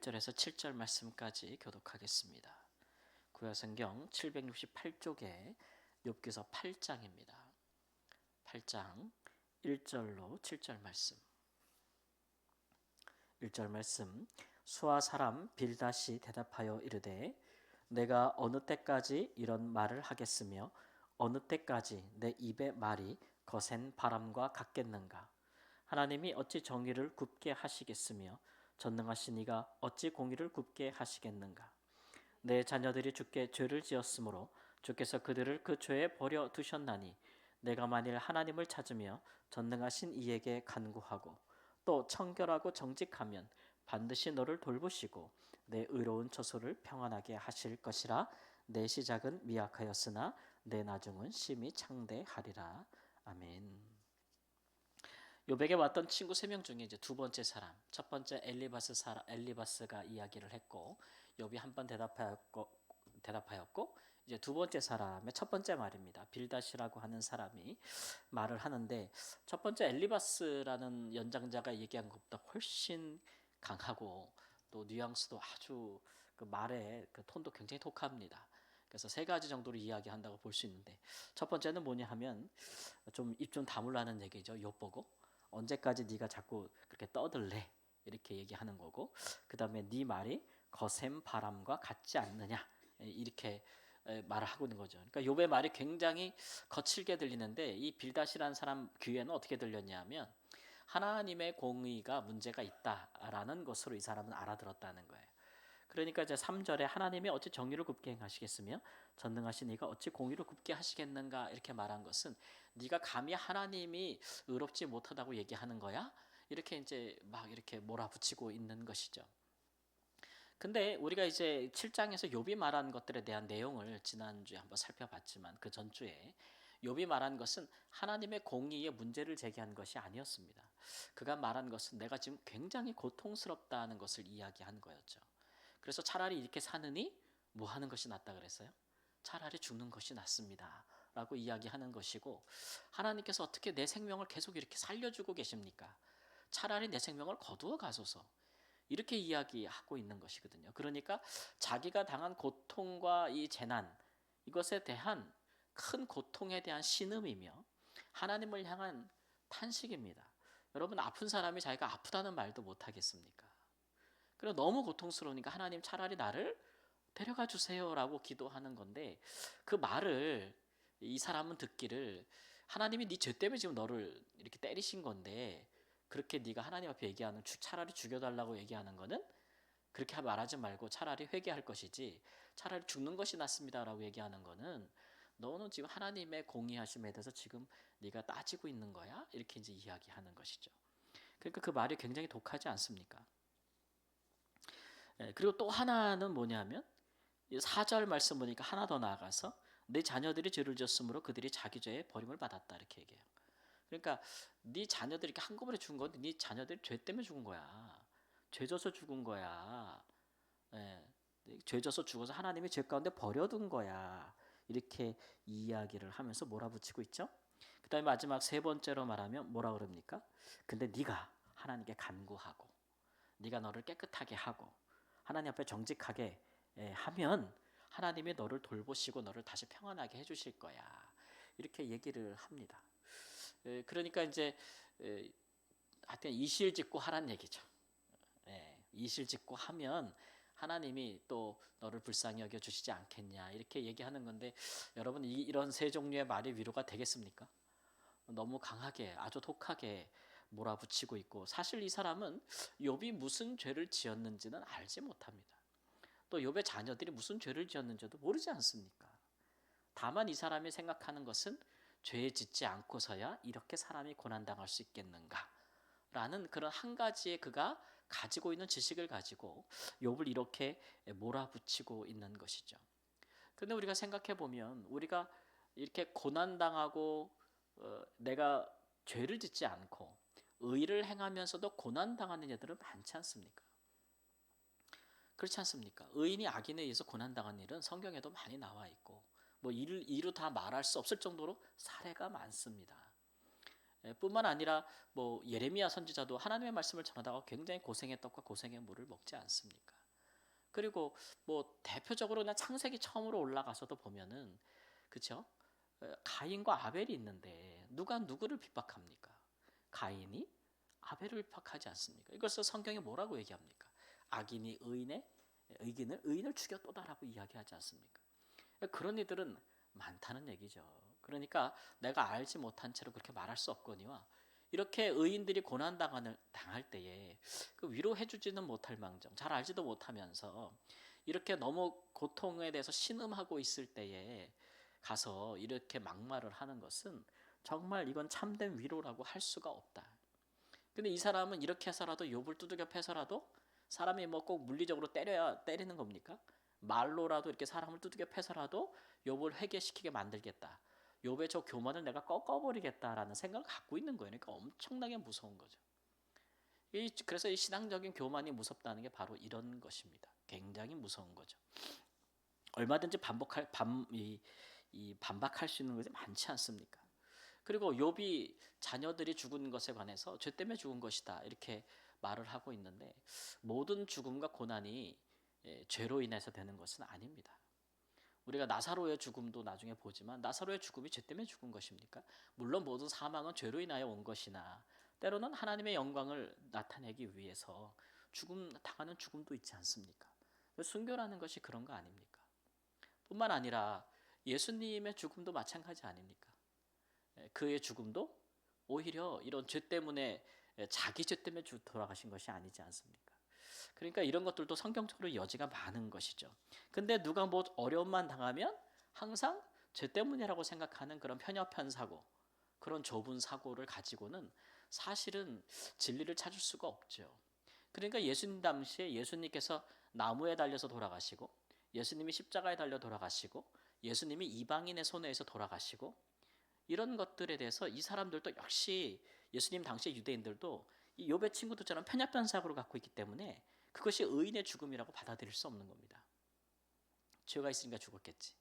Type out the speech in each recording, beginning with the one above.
1절에서 7절 말씀까지 교독하겠습니다. 구약성경 768쪽에 욥기서 8장입니다. 8장 1절로 7절 말씀. 1절 말씀 수아 사람 빌다시 대답하여 이르되 내가 어느 때까지 이런 말을 하겠으며 어느 때까지 내 입의 말이 거센 바람과 같겠는가 하나님이 어찌 정의를 굽게 하시겠으며 전능하신 이가 어찌 공의를 굽게 하시겠는가 내 자녀들이 주께 죄를 지었으므로 주께서 그들을 그 죄에 버려 두셨나니 내가 만일 하나님을 찾으며 전능하신 이에게 간구하고 또 청결하고 정직하면 반드시 너를 돌보시고 내 의로운 처소를 평안하게 하실 것이라 내 시작은 미약하였으나 내 나중은 심히 창대하리라 아멘. 요백에 왔던 친구 세 명 중에 이제 두 번째 사람, 첫 번째 엘리바스 사람 엘리바스가 이야기를 했고 욥이 한번 대답하였고 대답하였고 이제 두 번째 사람의 첫 번째 말입니다. 빌다시라고 하는 사람이 말을 하는데 첫 번째 엘리바스라는 연장자가 얘기한 것보다 훨씬 강하고 또 뉘앙스도 아주 그 말의 그 톤도 굉장히 독합니다. 그래서 세 가지 정도로 이야기한다고 볼 수 있는데 첫 번째는 뭐냐 하면 좀 입좀 다물라는 얘기죠. 욥 보고 언제까지 네가 자꾸 그렇게 떠들래 이렇게 얘기하는 거고 그 다음에 네 말이 거센 바람과 같지 않느냐 이렇게 말을 하고 있는 거죠. 그러니까 욥의 말이 굉장히 거칠게 들리는데 이 빌다시라는 사람 귀에는 어떻게 들렸냐면 하나님의 공의가 문제가 있다라는 것으로 이 사람은 알아들었다는 거예요. 그러니까 이제 3절에 하나님이 어찌 정의를 굽게 행하시겠으며 전능하신 이가 어찌 공의를 굽게 하시겠는가 이렇게 말한 것은 네가 감히 하나님이 의롭지 못하다고 얘기하는 거야? 이렇게 이제 막 이렇게 몰아붙이고 있는 것이죠. 근데 우리가 이제 7장에서 욥이 말한 것들에 대한 내용을 지난주에 한번 살펴봤지만 그 전주에 욥이 말한 것은 하나님의 공의에 문제를 제기한 것이 아니었습니다. 그가 말한 것은 내가 지금 굉장히 고통스럽다는 것을 이야기한 거였죠. 그래서 차라리 이렇게 사느니 뭐 하는 것이 낫다 그랬어요? 차라리 죽는 것이 낫습니다. 라고 이야기하는 것이고 하나님께서 어떻게 내 생명을 계속 이렇게 살려주고 계십니까? 차라리 내 생명을 거두어 가소서. 이렇게 이야기하고 있는 것이거든요. 그러니까 자기가 당한 고통과 이 재난 이것에 대한 큰 고통에 대한 신음이며 하나님을 향한 탄식입니다. 여러분 아픈 사람이 자기가 아프다는 말도 못 하겠습니까? 그래 너무 고통스러우니까 하나님 차라리 나를 데려가 주세요라고 기도하는 건데 그 말을 이 사람은 듣기를 하나님이 네 죄 때문에 지금 너를 이렇게 때리신 건데 그렇게 네가 하나님 앞에 얘기하는 차라리 죽여달라고 얘기하는 거는 그렇게 말하지 말고 차라리 회개할 것이지 차라리 죽는 것이 낫습니다라고 얘기하는 거는 너는 지금 하나님의 공의하심에 대해서 지금 네가 따지고 있는 거야 이렇게 이제 이야기하는 것이죠. 그러니까 그 말이 굉장히 독하지 않습니까? 예, 그리고 또 하나는 뭐냐면 4절 말씀 보니까 하나 더 나아가서 내 자녀들이 죄를 지었으므로 그들이 자기 죄에 버림을 받았다 이렇게 얘기해요. 그러니까 네 자녀들이 이렇게 한꺼번에 죽은 건데 네 자녀들이 죄 때문에 죽은 거야. 죄 져서 죽은 거야. 예, 죄 져서 죽어서 하나님이 죄 가운데 버려둔 거야. 이렇게 이야기를 하면서 몰아붙이고 있죠. 그다음에 마지막 세 번째로 말하면 뭐라 그럽니까? 근데 네가 하나님께 간구하고 네가 너를 깨끗하게 하고 하나님 앞에 정직하게 하면 하나님이 너를 돌보시고 너를 다시 평안하게 해주실 거야. 이렇게 얘기를 합니다. 그러니까 이제 하여튼 이실 짓고 하란 얘기죠. 이실 짓고 하면 하나님이 또 너를 불쌍히 여겨 주시지 않겠냐 이렇게 얘기하는 건데 여러분 이런 세 종류의 말이 위로가 되겠습니까? 너무 강하게 아주 독하게 몰아붙이고 있고 사실 이 사람은 욥이 무슨 죄를 지었는지는 알지 못합니다. 또 욥의 자녀들이 무슨 죄를 지었는지도 모르지 않습니까? 다만 이 사람이 생각하는 것은 죄 짓지 않고서야 이렇게 사람이 고난 당할 수 있겠는가? 라는 그런 한 가지의 그가 가지고 있는 지식을 가지고 욥을 이렇게 몰아붙이고 있는 것이죠. 근데 우리가 생각해 보면 우리가 이렇게 고난 당하고 어, 내가 죄를 짓지 않고 의를 행하면서도 고난 당하는 애들은 많지 않습니까? 그렇지 않습니까? 의인이 악인에 의해서 고난 당한 일은 성경에도 많이 나와 있고 뭐 이를 이루 다 말할 수 없을 정도로 사례가 많습니다. 예, 뿐만 아니라 뭐 예레미야 선지자도 하나님의 말씀을 전하다가 굉장히 고생의 떡과 고생의 물을 먹지 않습니까? 그리고 뭐 대표적으로 그냥 창세기 처음으로 올라가서도 보면은 그쵸? 에, 가인과 아벨이 있는데 누가 누구를 핍박합니까? 가인이 아벨을 핍박하지 않습니까? 이것을 성경에 뭐라고 얘기합니까? 악인이 의인의 의인을 의인을 죽였도다라고 이야기하지 않습니까? 그런 이들은 많다는 얘기죠. 그러니까 내가 알지 못한 채로 그렇게 말할 수 없거니와 이렇게 의인들이 고난 당할 당할 때에 그 위로해주지는 못할 망정 잘 알지도 못하면서 이렇게 너무 고통에 대해서 신음하고 있을 때에 가서 이렇게 막말을 하는 것은 정말 이건 참된 위로라고 할 수가 없다. 근데 이 사람은 이렇게 해서라도 욥을 두들겨 패서라도 사람이 뭐 꼭 물리적으로 때려야 때리는 겁니까? 말로라도 이렇게 사람을 두들겨 패서라도 욥을 회개시키게 만들겠다. 욥의 저 교만을 내가 꺾어버리겠다라는 생각을 갖고 있는 거예요. 그러니까 엄청나게 무서운 거죠. 이, 그래서 이 신앙적인 교만이 무섭다는 게 바로 이런 것입니다. 굉장히 무서운 거죠. 얼마든지 반복할 반, 이, 이 반박할 수 있는 것이 많지 않습니까? 그리고 욥이 자녀들이 죽은 것에 관해서 죄 때문에 죽은 것이다 이렇게 말을 하고 있는데 모든 죽음과 고난이 예, 죄로 인해서 되는 것은 아닙니다. 우리가 나사로의 죽음도 나중에 보지만 나사로의 죽음이 죄 때문에 죽은 것입니까? 물론 모든 사망은 죄로 인하여 온 것이나 때로는 하나님의 영광을 나타내기 위해서 죽음 당하는 죽음도 있지 않습니까? 순교라는 것이 그런 거 아닙니까? 뿐만 아니라 예수님의 죽음도 마찬가지 아닙니까? 예, 그의 죽음도 오히려 이런 죄 때문에 예, 자기 죄 때문에 돌아가신 것이 아니지 않습니까? 그러니까 이런 것들도 성경적으로 여지가 많은 것이죠. 근데 누가 뭐 어려움만 당하면 항상 죄 때문이라고 생각하는 그런 편협한 사고, 그런 좁은 사고를 가지고는 사실은 진리를 찾을 수가 없죠. 그러니까 예수님 당시에 예수님께서 나무에 달려서 돌아가시고, 예수님이 십자가에 달려 돌아가시고, 예수님이 이방인의 손에서 돌아가시고, 이런 것들에 대해서 이 사람들도 역시 예수님 당시 유대인들도 이 욥의 친구들처럼 편협한 사고를 갖고 있기 때문에 그것이 의인의 죽음이라고 받아들일 수 없는 겁니다. 죄가 있으니까 죽었겠지.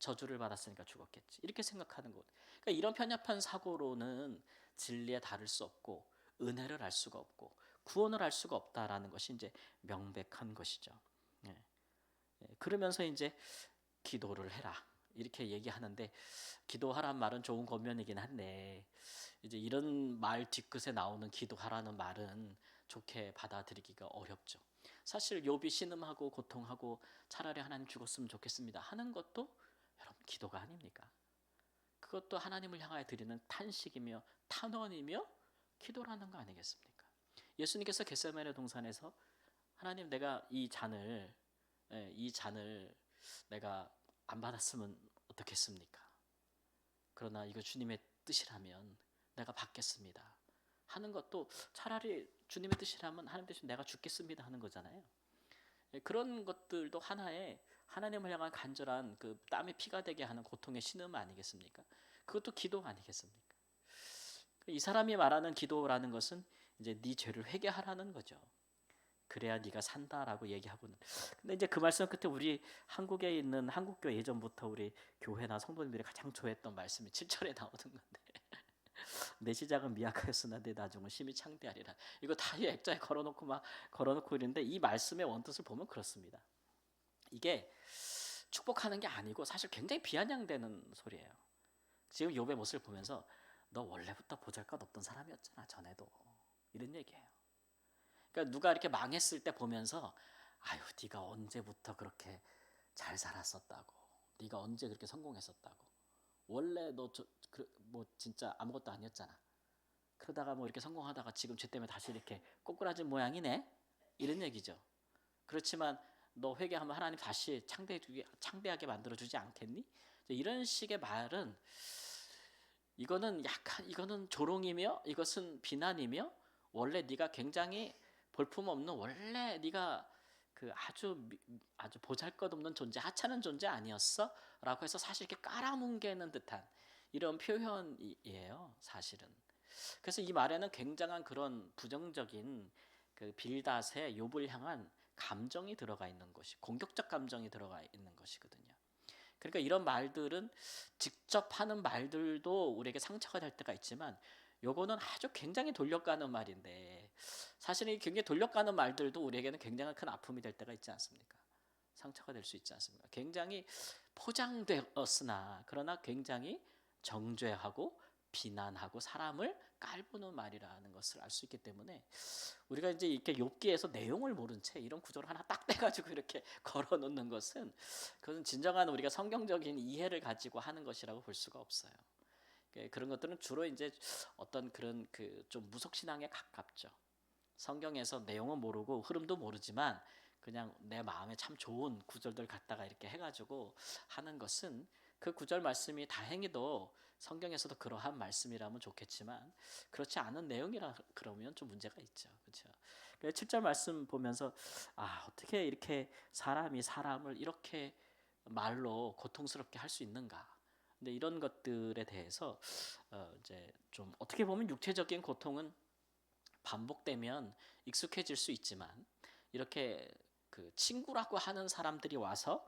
저주를 받았으니까 죽었겠지. 이렇게 생각하는 것. 그러니까 이런 편협한 사고로는 진리에 다를 수 없고 은혜를 알 수가 없고 구원을 알 수가 없다라는 것이 이제 명백한 것이죠. 예. 예. 그러면서 이제 기도를 해라. 이렇게 얘기하는데 기도하란 말은 좋은 권면이긴 한데 이제 이런 말 뒤끝에 나오는 기도하라는 말은 좋게 받아들이기가 어렵죠. 사실 욥이 신음하고 고통하고 차라리 하나님 죽었으면 좋겠습니다 하는 것도 여러분 기도가 아닙니까? 그것도 하나님을 향하여 드리는 탄식이며 탄원이며 기도라는 거 아니겠습니까? 예수님께서 겟세마네 동산에서 하나님 내가 이 잔을 예, 이 잔을 내가 안 받았으면 어떻겠습니까? 그러나 이거 주님의 뜻이라면 내가 받겠습니다. 하는 것도 차라리 주님의 뜻이라면 하나님 대신 내가 죽겠습니다 하는 거잖아요. 예, 그런 것들도 하나의 하나님을 향한 간절한 그 땀이 피가 되게 하는 고통의 신음 아니겠습니까? 그것도 기도 아니겠습니까? 이 사람이 말하는 기도라는 것은 이제 네 죄를 회개하라는 거죠. 그래야 네가 산다라고 얘기하고는. 근데 이제 그 말씀 끝에 우리 한국에 있는 한국교 예전부터 우리 교회나 성도님들이 가장 좋아했던 말씀이 7절에 나오는 건데 내 시작은 미약하였으나 내 나중은 심히 창대하리라. 이거 다 액자에 걸어놓고 막 걸어놓고 있는데 이 말씀의 원뜻을 보면 그렇습니다. 이게 축복하는 게 아니고 사실 굉장히 비아냥되는 소리예요. 지금 욥의 모습을 보면서 너 원래부터 보잘것없던 사람이었잖아 전에도 이런 얘기예요. 그러니까 누가 이렇게 망했을 때 보면서 아유 네가 언제부터 그렇게 잘 살았었다고? 네가 언제 그렇게 성공했었다고? 원래 너뭐 그, 뭐 진짜 아무것도 아니었잖아. 그러다가 뭐 이렇게 성공하다가 지금 죄 때문에 다시 이렇게 꼬꾸라진 모양이네? 이런 얘기죠. 그렇지만 너 회개하면 하나님 다시 창대하게, 창대하게 만들어주지 않겠니? 이런 식의 말은 이거는 약간 이거는 조롱이며 이것은 비난이며 원래 네가 굉장히 볼품 없는 원래 네가 그 아주 아주 보잘것없는 존재, 하찮은 존재 아니었어?라고 해서 사실 이렇게 깔아뭉개는 듯한 이런 표현이에요, 사실은. 그래서 이 말에는 굉장한 그런 부정적인 그 빌닷의 욥을 향한 감정이 들어가 있는 것이 공격적 감정이 들어가 있는 것이거든요. 그러니까 이런 말들은 직접 하는 말들도 우리에게 상처가 될 때가 있지만 요거는 아주 굉장히 돌려가는 말인데 사실은 이 굉장히 돌려가는 말들도 우리에게는 굉장한 큰 아픔이 될 때가 있지 않습니까? 상처가 될 수 있지 않습니까? 굉장히 포장되었으나 그러나 굉장히 정죄하고 비난하고 사람을 깔보는 말이라는 것을 알 수 있기 때문에 우리가 이제 이렇게 욥기에서 내용을 모른 채 이런 구조를 하나 딱 떼가지고 이렇게 걸어 놓는 것은 그것은 진정한 우리가 성경적인 이해를 가지고 하는 것이라고 볼 수가 없어요. 예, 그런 것들은 주로 이제 어떤 그런 그 좀 무속 신앙에 가깝죠. 성경에서 내용은 모르고 흐름도 모르지만 그냥 내 마음에 참 좋은 구절들 갖다가 이렇게 해가지고 하는 것은 그 구절 말씀이 다행히도 성경에서도 그러한 말씀이라면 좋겠지만 그렇지 않은 내용이라 그러면 좀 문제가 있죠. 그렇죠? 7절 말씀 보면서 아, 어떻게 이렇게 사람이 사람을 이렇게 말로 고통스럽게 할 수 있는가? 근데 이런 것들에 대해서 어, 이제 좀 어떻게 보면 육체적인 고통은 반복되면 익숙해질 수 있지만 이렇게 그 친구라고 하는 사람들이 와서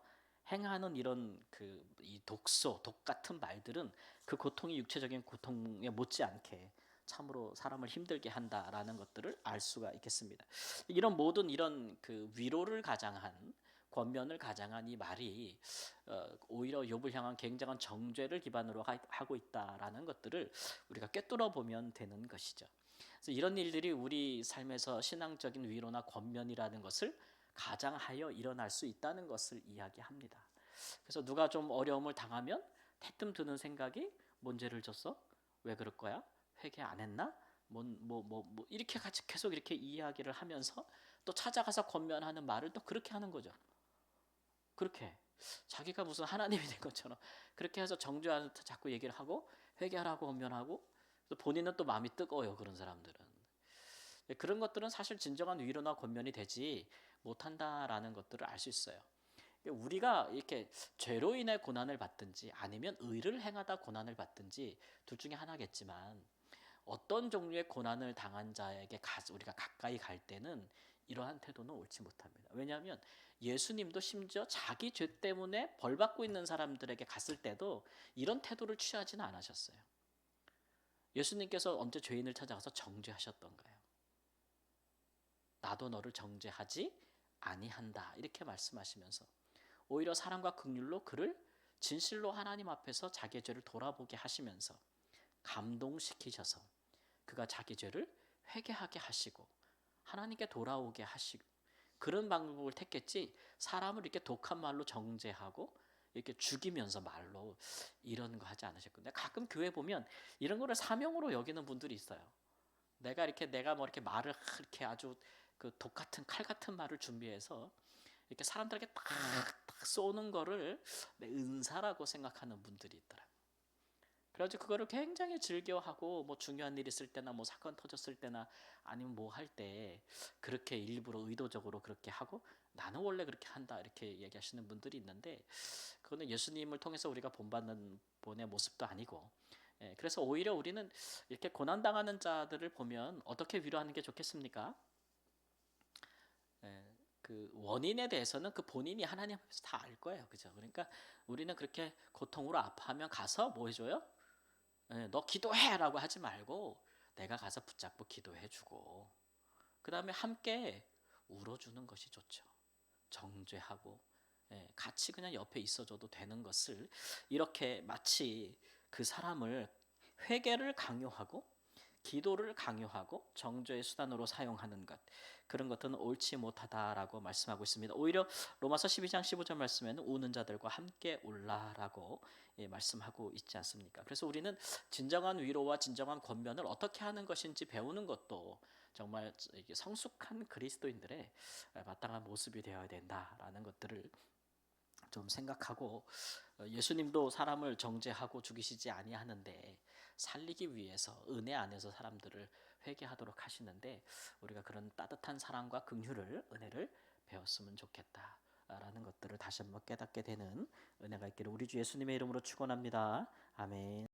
행하는 이런 그 이 독소, 독 같은 말들은 그 고통이 육체적인 고통에 못지않게 참으로 사람을 힘들게 한다라는 것들을 알 수가 있겠습니다. 이런 모든 이런 그 위로를 가장한 권면을 가장한 이 말이 어, 오히려 욥을 향한 굉장한 정죄를 기반으로 하, 하고 있다라는 것들을 우리가 꿰뚫어 보면 되는 것이죠. 그래서 이런 일들이 우리 삶에서 신앙적인 위로나 권면이라는 것을 가장하여 일어날 수 있다는 것을 이야기합니다. 그래서 누가 좀 어려움을 당하면 대뜸 드는 생각이 뭔 죄를 졌어? 왜 그럴 거야? 회개 안 했나? 뭐뭐뭐 뭐, 뭐 이렇게 같이 계속 이렇게 이야기를 하면서 또 찾아가서 권면하는 말을 또 그렇게 하는 거죠. 그렇게 자기가 무슨 하나님이 된 것처럼 그렇게 해서 정죄하는 자꾸 얘기를 하고 회개하라고 권면하고 또 본인은 또 마음이 뜨거워요 그런 사람들은 그런 것들은 사실 진정한 위로나 권면이 되지 못한다라는 것들을 알 수 있어요. 우리가 이렇게 죄로 인해 고난을 받든지 아니면 의를 행하다 고난을 받든지 둘 중에 하나겠지만 어떤 종류의 고난을 당한 자에게 우리가 가까이 갈 때는 이러한 태도는 옳지 못합니다. 왜냐하면 예수님도 심지어 자기 죄 때문에 벌 받고 있는 사람들에게 갔을 때도 이런 태도를 취하지는 않으셨어요. 예수님께서 언제 죄인을 찾아가서 정죄하셨던가요? 나도 너를 정죄하지 아니한다 이렇게 말씀하시면서 오히려 사랑과 극률로 그를 진실로 하나님 앞에서 자기의 죄를 돌아보게 하시면서 감동시키셔서 그가 자기 죄를 회개하게 하시고 하나님께 돌아오게 하시고 그런 방법을 택했지 사람을 이렇게 독한 말로 정죄하고 이렇게 죽이면서 말로 이런 거 하지 않으셨거든요. 가끔 교회 보면 이런 거를 사명으로 여기는 분들이 있어요. 내가 이렇게 내가 뭐 이렇게 말을 이렇게 아주 그 독 같은 칼 같은 말을 준비해서 이렇게 사람들에게 딱, 딱 쏘는 거를 내 은사라고 생각하는 분들이 있더라고요. 그래가지고 그거를 굉장히 즐겨하고 뭐 중요한 일 있을 때나 뭐 사건 터졌을 때나 아니면 뭐 할 때 그렇게 일부러 의도적으로 그렇게 하고 나는 원래 그렇게 한다 이렇게 얘기하시는 분들이 있는데 그거는 예수님을 통해서 우리가 본받는 본의 모습도 아니고 예, 그래서 오히려 우리는 이렇게 고난 당하는 자들을 보면 어떻게 위로하는 게 좋겠습니까? 예, 그 원인에 대해서는 그 본인이 하나님 앞에서 다 알 거예요, 그죠? 그러니까 우리는 그렇게 고통으로 아파하면 가서 뭐 해줘요? 예, 너 기도해라고 하지 말고 내가 가서 붙잡고 기도해주고 그 다음에 함께 울어주는 것이 좋죠. 정죄하고 예, 같이 그냥 옆에 있어줘도 되는 것을 이렇게 마치 그 사람을 회개를 강요하고 기도를 강요하고 정죄의 수단으로 사용하는 것 그런 것들은 옳지 못하다라고 말씀하고 있습니다. 오히려 로마서 12장 15절 말씀에는 우는 자들과 함께 울라라고 예, 말씀하고 있지 않습니까? 그래서 우리는 진정한 위로와 진정한 권면을 어떻게 하는 것인지 배우는 것도 정말 성숙한 그리스도인들의 마땅한 모습이 되어야 된다라는 것들을 좀 생각하고 어, 예수님도 사람을 정죄하고 죽이시지 아니하는데 살리기 위해서 은혜 안에서 사람들을 회개하도록 하시는데 우리가 그런 따뜻한 사랑과 긍휼을 은혜를 배웠으면 좋겠다. 라는 것들을 다시 한번 깨닫게 되는 은혜가 있기를 우리 주 예수님의 이름으로 축원합니다. 아멘.